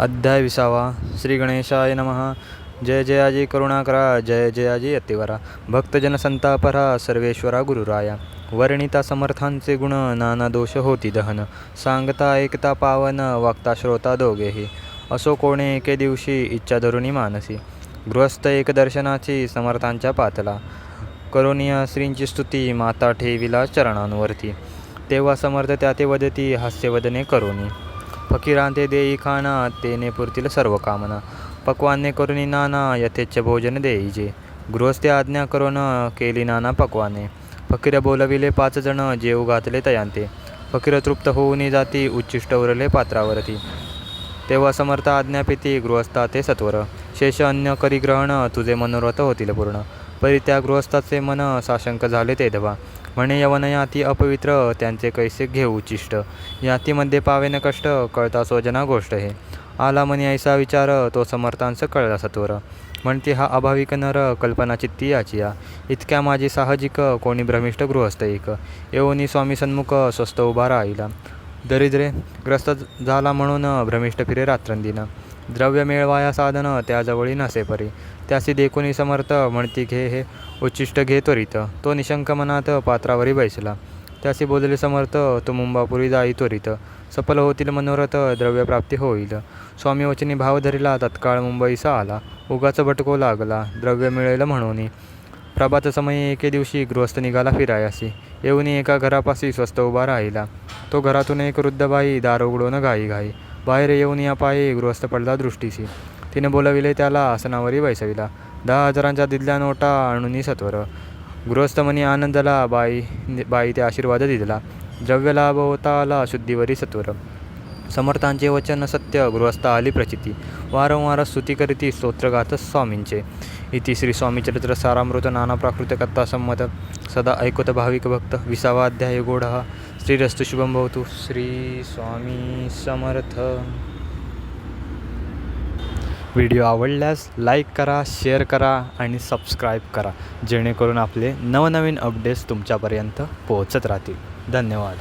अध्याय विसावा श्री गणेशाय नमः। जय जयाजी करुणाकरा जय जयाजी अतिवरा। भक्तजन संतापरा सर्वेश्वरा गुरुराया। वर्णिता समर्थांचे गुण नाना दोष होती दहन। सांगता एकता पावन वागता श्रोता दोघेही। असो कोणे एके दिवशी इच्छा धरुणी मानसी। गृहस्थ एक दर्शनाची समर्थांच्या पातला। करुणिया श्रींची स्तुती माता ठेविला चरणांवरती। तेव्हा समर्थ त्या ते वदती हास्यवदने करुणी। फकिरांते देई खाना तेने पुरतील सर्व कामना. पक्वाने करुणी नाना यथेच्छ भोजन देईजे गृहस्थे आज्ञा करून केली नाना पक्वाने. फकीर बोलविले पाच जण जेव घातले तयांते. फकीर तृप्त होऊनी जाती उच्चिष्ट उरले पात्रावरती. तेव्हा समर्थ आज्ञापिती गृहस्था ते सत्वर. शेष अन्य करी ग्रहण तुझे मनोरथ होतील पूर्ण. परी त्या गृहस्थाचे मन साशंक झाले ते तेधवा म्हणे यवन याती अपवित्र त्यांचे कैसे घेऊ उच्चिष्ट यातीमध्ये पावेन कष्ट कळता सोजना गोष्ट हे. आला म्हणे ऐसा विचार तो समर्थांस कळला सत्वर. म्हणते हा अभाविक नर कल्पना चित्ती याची या. इतक्या माझी साहजिक कोणी भ्रमिष्ट गृहस्थ एक. येऊनी स्वामी सन्मुख स्वस्त उभा राहिला. दरिद्रे ग्रस्त झाला म्हणून भ्रमिष्ट फिरे रात्रंदिन. द्रव्य मिळवाया साधन त्याजवळी नसे परी. त्यासी देखुनी समर्थ म्हणती घे हे. उच्चिष्ट घे त्वरित. तो निशंक मनात पात्रावरी बैसला. त्यासी बोलले समर्थ तो मुंबापुरी जाई त्वरित. सफल होतील मनोरथ द्रव्यप्राप्ती होईल. स्वामी वचनी भाव धरिला तत्काळ मुंबईसा आला. उगाच भटको लागला द्रव्य मिळेल म्हणून. प्रभात समयी एके दिवशी गृहस्थ निघाला फिरायासी. येऊन एका घरापाशी स्वस्त उभा राहिला. तो घरातून एक वृद्ध बाई दार उघडून घाई घाई बाहेर येऊन या पायी गृहस्थ पडला दृष्टीशी. तिने बोलविले त्याला आसनावरी बैसविला. दहा हजारांच्या दिदल्या नोटा आणून सत्वर. गृहस्थ म्हणी आनंदला बाई बाई ते आशीर्वाद दिला द्रव्य लाभ होता आला शुद्धीवरी सत्वर. समर्थांचे वचन सत्य गृहस्थ आली प्रचिती. वारंवार स्तुती करीती स्तोत्रगाथ स्वामींचे. इति श्री स्वामी चरित्र सारामृत नाना प्राकृत कथा संमत. सदा ऐकत भाविक भक्त विसावा अध्याय गोढ. श्रीरस्तु शुभम भवतु। श्री स्वामी समर्थ। व्हिडिओ आवडल्यास लाईक करा शेअर करा आणि सबस्क्राईब करा जेणेकरून आपले नवनवीन अपडेट्स तुमच्यापर्यंत पोहोचत राहतील. धन्यवाद.